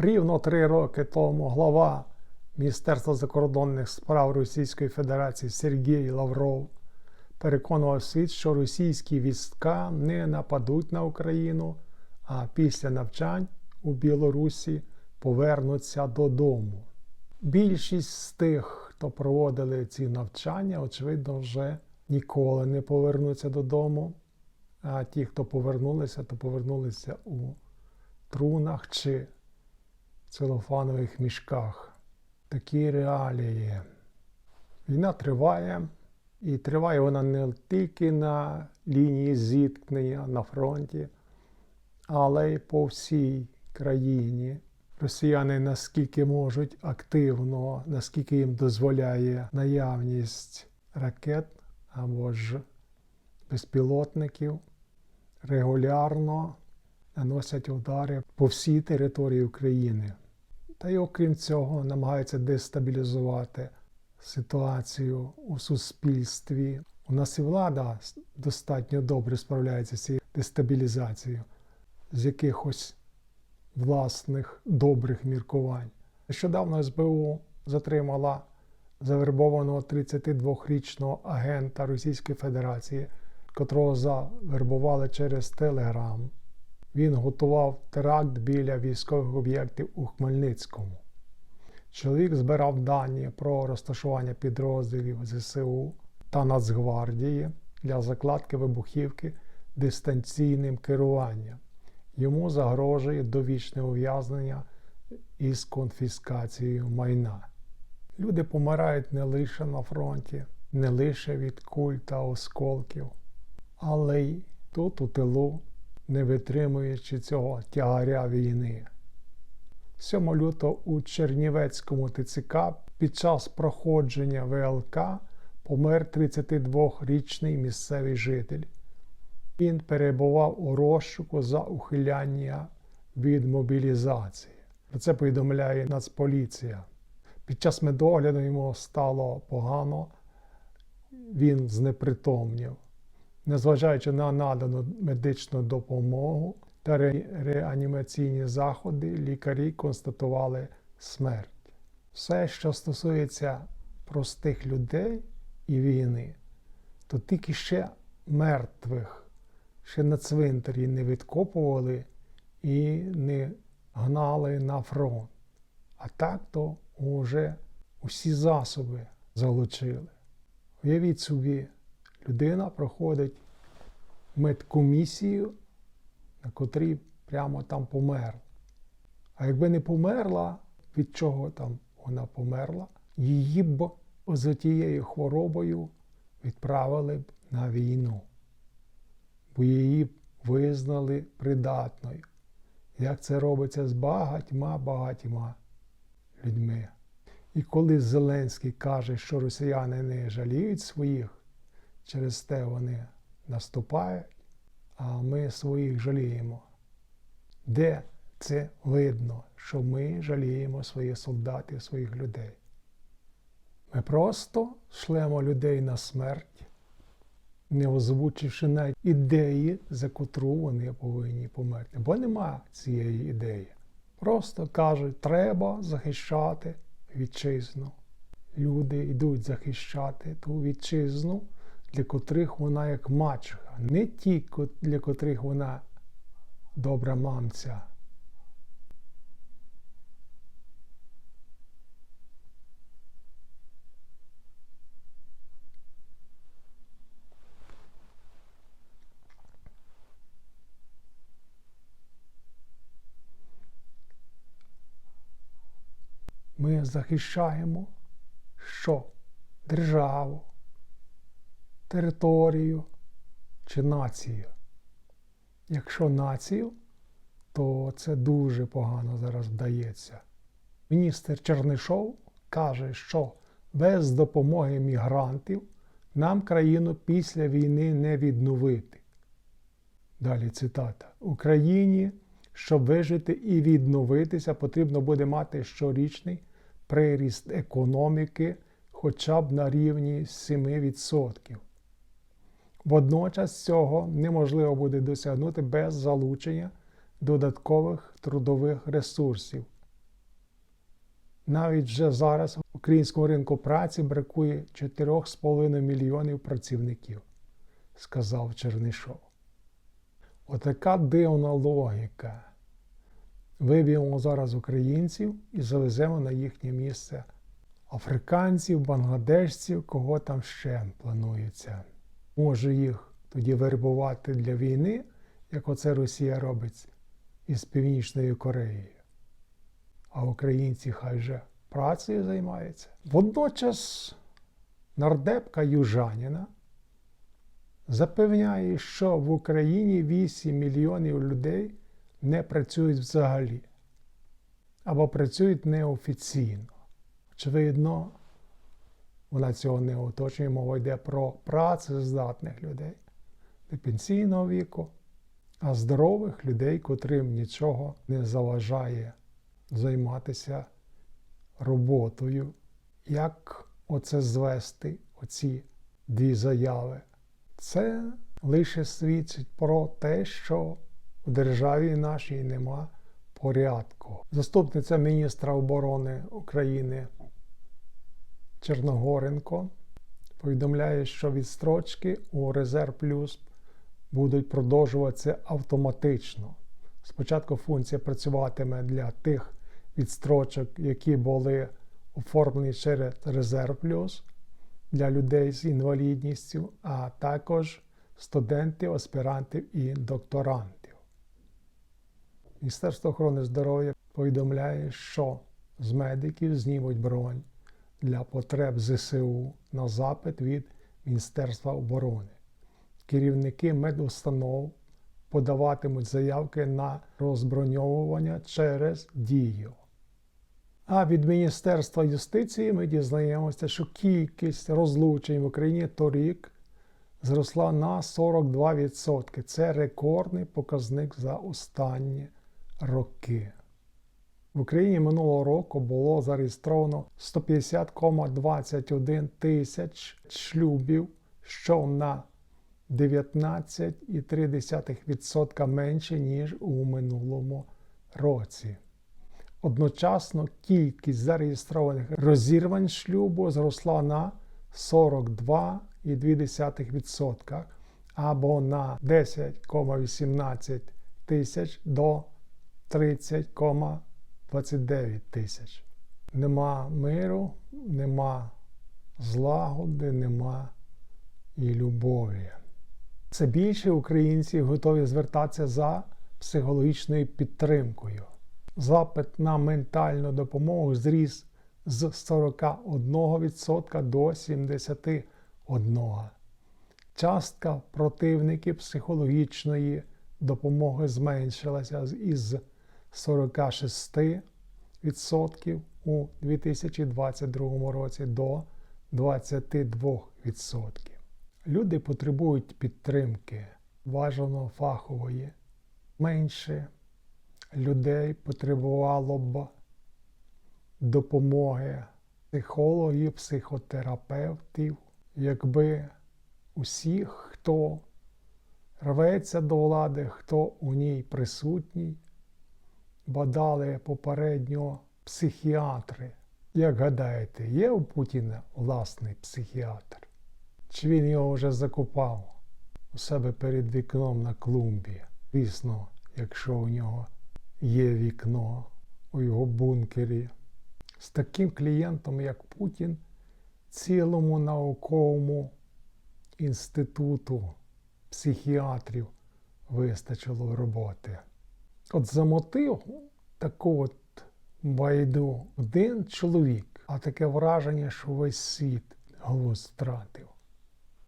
Рівно три роки тому глава Міністерства закордонних справ Російської Федерації Сергій Лавров переконував світ, що російські війська не нападуть на Україну, а після навчань у Білорусі повернуться додому. Більшість з тих, хто проводили ці навчання, очевидно, вже ніколи не повернуться додому. А ті, хто повернулися, то повернулися у трунах чи целофанових мішках. Такі реалії. Війна триває, і триває вона не тільки на лінії зіткнення на фронті, але й по всій країні. Росіяни наскільки можуть активно, наскільки їм дозволяє наявність ракет або ж безпілотників, регулярно наносять удари по всій території України. Та й окрім цього, намагаються дестабілізувати ситуацію у суспільстві. У нас і влада достатньо добре справляється з цією дестабілізацією з якихось власних добрих міркувань. Нещодавно СБУ затримала завербованого 32-річного агента Російської Федерації, котрого завербували через Телеграм. Він готував теракт біля військових об'єктів у Хмельницькому. Чоловік збирав дані про розташування підрозділів ЗСУ та Нацгвардії для закладки вибухівки дистанційним керуванням. Йому загрожує довічне ув'язнення із конфіскацією майна. Люди помирають не лише на фронті, не лише від куль та осколків, але й тут у тилу, не витримуючи цього тягаря війни. 7 лютого у Чернівецькому ТЦК під час проходження ВЛК помер 32-річний місцевий житель. Він перебував у розшуку за ухиляння від мобілізації. Про це повідомляє Нацполіція. Під час медогляду йому стало погано, він знепритомнів. Незважаючи на надану медичну допомогу та реанімаційні заходи, лікарі констатували смерть. Все, що стосується простих людей і війни, то тільки ще мертвих, ще на цвинтарі не відкопували і не гнали на фронт. А так то вже усі засоби залучили. Уявіть собі, людина проходить медкомісію, на котрій прямо там помер. А якби не померла, від чого там вона померла, її б за тією хворобою відправили б на війну, бо її б визнали придатною. Як це робиться з багатьма багатьма людьми. І коли Зеленський каже, що росіяни не жаліють своїх, через те вони наступають, а ми своїх жаліємо. Де це видно, що ми жаліємо своїх солдатів, своїх людей? Ми просто шлемо людей на смерть, не озвучивши навіть ідеї, за котру вони повинні померти. Бо нема цієї ідеї. Просто кажуть, треба захищати вітчизну. Люди йдуть захищати ту вітчизну, для котрих вона як мачуха, не ті, для котрих вона добра мамця. Ми захищаємо що? Державу, територію чи націю. Якщо націю, то це дуже погано зараз вдається. Міністр Чернишов каже, що без допомоги мігрантів нам країну після війни не відновити. Далі цитата. Україні, щоб вижити і відновитися, потрібно буде мати щорічний приріст економіки хоча б на рівні 7%. Водночас цього неможливо буде досягнути без залучення додаткових трудових ресурсів, Навіть вже зараз українському ринку праці бракує 4,5 мільйонів працівників, сказав Чернишов. Отака дивна логіка. Виб'ємо зараз українців і завеземо на їхнє місце африканців, бангладешців, кого там ще планується. Може їх тоді вербувати для війни, як оце Росія робить із Північною Кореєю. А українці хай вже працею займаються. Водночас нардепка Южаніна запевняє, що в Україні 8 мільйонів людей не працюють взагалі або працюють неофіційно. Очевидно, вона цього не уточнює, мова йде про працездатних людей не пенсійного віку, а здорових людей, котрим нічого не заважає займатися роботою. Як оце звести, оці дві заяви? Це лише свідчить про те, що в державі нашій нема порядку. Заступниця міністра оборони України Черногоренко повідомляє, що відстрочки у Резерв Плюс будуть продовжуватися автоматично. Спочатку функція працюватиме для тих відстрочок, які були оформлені через Резерв Плюс для людей з інвалідністю, а також студентів, аспірантів і докторантів. Міністерство охорони здоров'я повідомляє, що з медиків знімуть бронь для потреб ЗСУ на запит від Міністерства оборони. Керівники медустанов подаватимуть заявки на розброньовування через дію. А від Міністерства юстиції ми дізнаємося, що кількість розлучень в Україні торік зросла на 42%. Це рекордний показник за останні роки. В Україні минулого року було зареєстровано 150,21 тисяч шлюбів, що на 19,3% менше, ніж у минулому році. Одночасно кількість зареєстрованих розірвань шлюбу зросла на 42,2% або на 10,18 тисяч до 30,29 тисяч. Нема миру, нема злагоди, нема і любові. Це більше українців готові звертатися за психологічною підтримкою. Запит на ментальну допомогу зріс з 41% до 71%. Частка противників психологічної допомоги зменшилася із 46% у 2022 році до 22%. Люди потребують підтримки, бажано фахової. Менше людей потребувало б допомоги психологів, психотерапевтів, якби усіх, хто рветься до влади, хто у ній присутній, бадали попередньо психіатри. Як гадаєте, є у Путіна власний психіатр? Чи він його вже закопав у себе перед вікном на клумбі? Звісно, якщо у нього є вікно у його бункері. З таким клієнтом, як Путін, цілому науковому інституту психіатрів вистачило роботи. От за мотив такого от байду один чоловік, а таке враження, що весь світ глузд втратив.